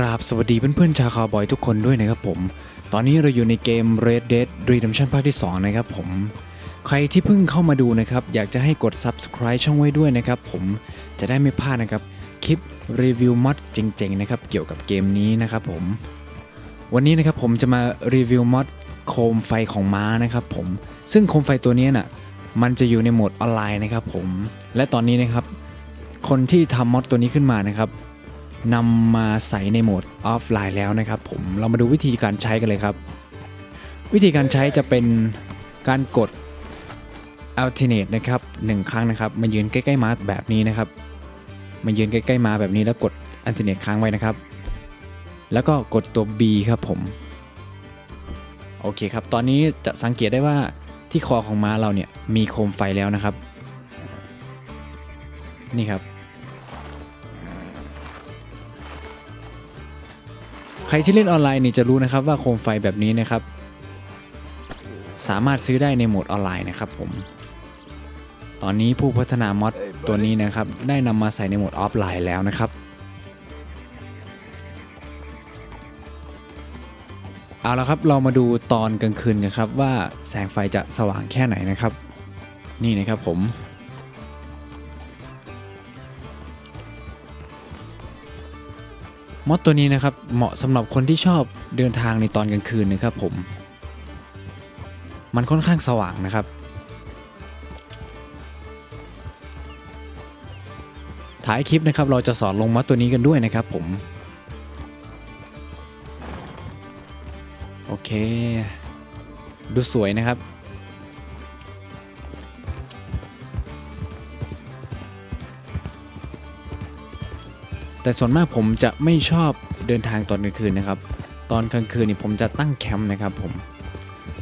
ราบสวัสดีเพื่อนๆชาวคาวบอยทุกคนด้วยนะครับผม ตอนนี้เราอยู่ในเกม Red Dead Redemption ภาคที่ 2 นะครับผม ใครที่เพิ่งเข้ามาดูนะครับ อยากจะให้กด subscribe ช่องไว้ด้วยนะครับผมจะได้ไม่พลาดนะครับ คลิปรีวิวมอดเจ๋งๆนะครับ เกี่ยวกับเกมนี้นะครับผม วันนี้นะครับผมจะมารีวิวมอดโคมไฟของม้านะครับผม ซึ่งโคมไฟตัวนี้น่ะมันจะอยู่ในโหมดออนไลน์นะครับผม และตอนนี้นะครับ คนที่ทำมอดตัวนี้ขึ้นมานะครับ นำมาใส่ในโหมดออฟไลน์แล้วนะครับผมเรามาดูวิธีการใช้กันเลยครับ วิธีการใช้จะเป็นการกด alternate นะครับหนึ่งครั้งนะครับ มายืนใกล้ๆม้าแบบนี้นะครับ มายืนใกล้ๆมาแบบนี้แล้วกด alternate ค้างไว้นะครับ แล้วก็กดตัว B ครับผม โอเคครับ ตอนนี้จะสังเกตได้ว่าที่คอของม้าเราเนี่ยมีโคมไฟแล้วนะครับ นี่ครับ ใครที่เล่นออนไลน์นี่จะรู้นะครับว่าโคมไฟแบบนี้นะครับ สามารถซื้อได้ในโหมดออนไลน์นะครับผม ตอนนี้ผู้พัฒนามอดตัวนี้นะครับ ได้นำมาใส่ในโหมดออฟไลน์แล้วนะครับเอาละครับเรามาดูตอนกลางคืนกันครับว่าแสงไฟจะสว่างแค่ไหนนะครับ นี่นะครับผม มอดตัวนี้นะครับเหมาะสำหรับคนที่ชอบเดินทางในตอนกลางคืนนะครับผม มันค่อนข้างสว่างนะครับ ท้ายคลิปนะครับเราจะสอนลงมอดตัวนี้กันด้วยนะครับผม โอเค ดูสวยนะครับ แต่ส่วนมากผมจะไม่ชอบเดินทางตอนกลางคืนนะครับ ตอนกลางคืนนี่ผมจะตั้งแคมป์นะครับผม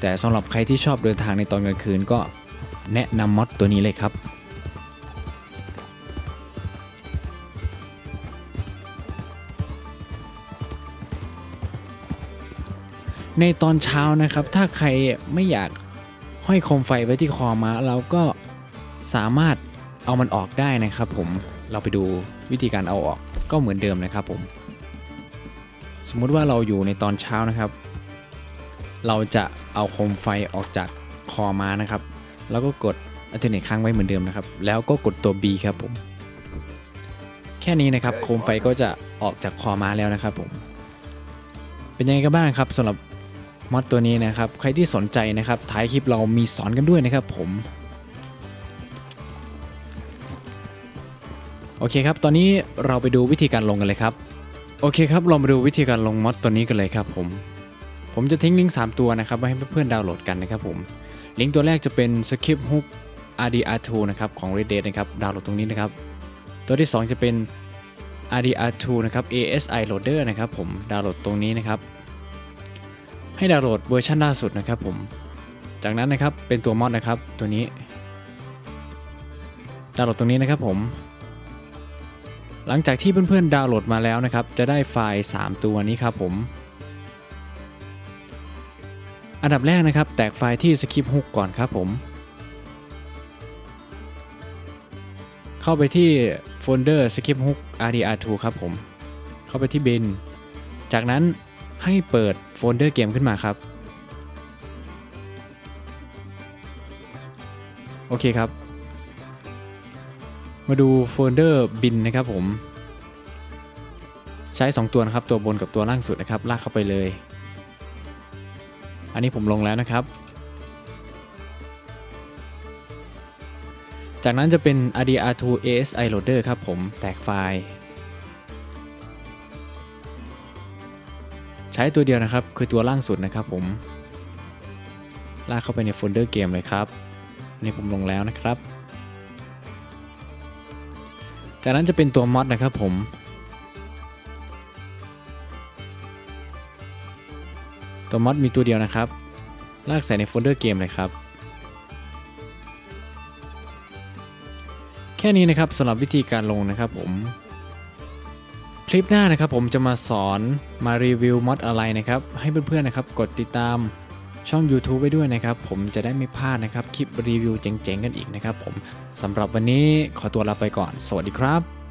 แต่สำหรับใครที่ชอบเดินทางในตอนกลางคืนก็แนะนำมอดตัวนี้เลยครับในตอนเช้านะครับ ถ้าใครไม่อยากห้อยโคมไฟไว้ที่คอมาเราก็สามารถ เอามันออกได้นะครับผมเราไปดูวิธีการเอาออกก็เหมือนเดิมนะครับผม สมมุติว่าเราอยู่ในตอนเช้านะครับ เราจะเอาโคมไฟออกจากคอม้านะครับ แล้วก็กดอัลเทอร์เนทค้างไว้เหมือนเดิมนะครับ แล้วก็กดตัว B ครับผม แค่นี้นะครับโคมไฟก็จะออกจากคอม้าแล้วนะครับผม เป็นยังไงกันบ้างครับสำหรับมอดตัวนี้นะครับ ใครที่สนใจนะครับท้ายคลิปเรามีสอนกันด้วยนะครับผม โอเคครับ ตอนนี้เราไปดูวิธีการลงกันเลยครับ โอเคครับ เรามาดูวิธีการลงมอดตัวนี้กันเลยครับผม ผมจะทิ้งลิงก์3ตัวนะครับไว้ให้เพื่อนๆดาวน์โหลดกันนะครับผม ลิงก์ตัวแรกจะเป็น Skip Hook RDR2 นะครับของ Red Dead นะครับ ดาวน์โหลดตรงนี้นะครับ ตัวที่ 2 จะเป็น RDR2 นะครับ ASI Loader นะครับผม ดาวน์โหลดตรงนี้นะครับ ให้ดาวน์โหลดเวอร์ชันล่าสุดนะครับผม จากนั้นนะครับเป็นตัวมอดนะครับตัวนี้ ดาวน์โหลดตรงนี้นะครับผม หลังจากที่เพื่อนๆดาวน์โหลดมาแล้วนะครับ จะได้ไฟล์ 3 ตัวนี้ครับผม อันดับแรกนะครับ แตกไฟล์ที่ Skip Hook ก่อนครับผม เข้าไปที่โฟลเดอร์ Skip Hook RDR2 ครับผม เข้าไปที่บิน จากนั้นให้เปิดโฟลเดอร์เกมขึ้นมาครับ โอเคครับ มาดูโฟลเดอร์บินนะครับผม ใช้ 2 ตัวนะครับ ตัวบนกับตัวล่างสุดนะครับ ลากเข้าไปเลย อันนี้ผมลงแล้วนะครับ จากนั้นจะเป็น RDR2 ASI Loader ครับผม แตกไฟล์ ใช้ตัวเดียวนะครับ คือตัวล่างสุดนะครับผม ลากเข้าไปในโฟลเดอร์เกมเลยครับ อันนี้ผมลงแล้วนะครับ จากนั้นจะเป็นตัวมอดนะครับผมตัวมอดมีตัวเดียวนะครับ ลากใส่ในโฟลเดอร์เกมเลยครับ แค่นี้นะครับสำหรับวิธีการลงนะครับผม คลิปหน้านะครับผมจะมาสอนมารีวิวมอดอะไรนะครับ ให้เพื่อนๆนะครับ กดติดตาม ช่อง YouTube ไว้ด้วยนะครับ ผมจะได้ไม่พลาดนะครับ คลิปรีวิวเจ๋งๆ กันอีกนะครับผมสำหรับวันนี้ขอตัวลาไปก่อน สวัสดีครับ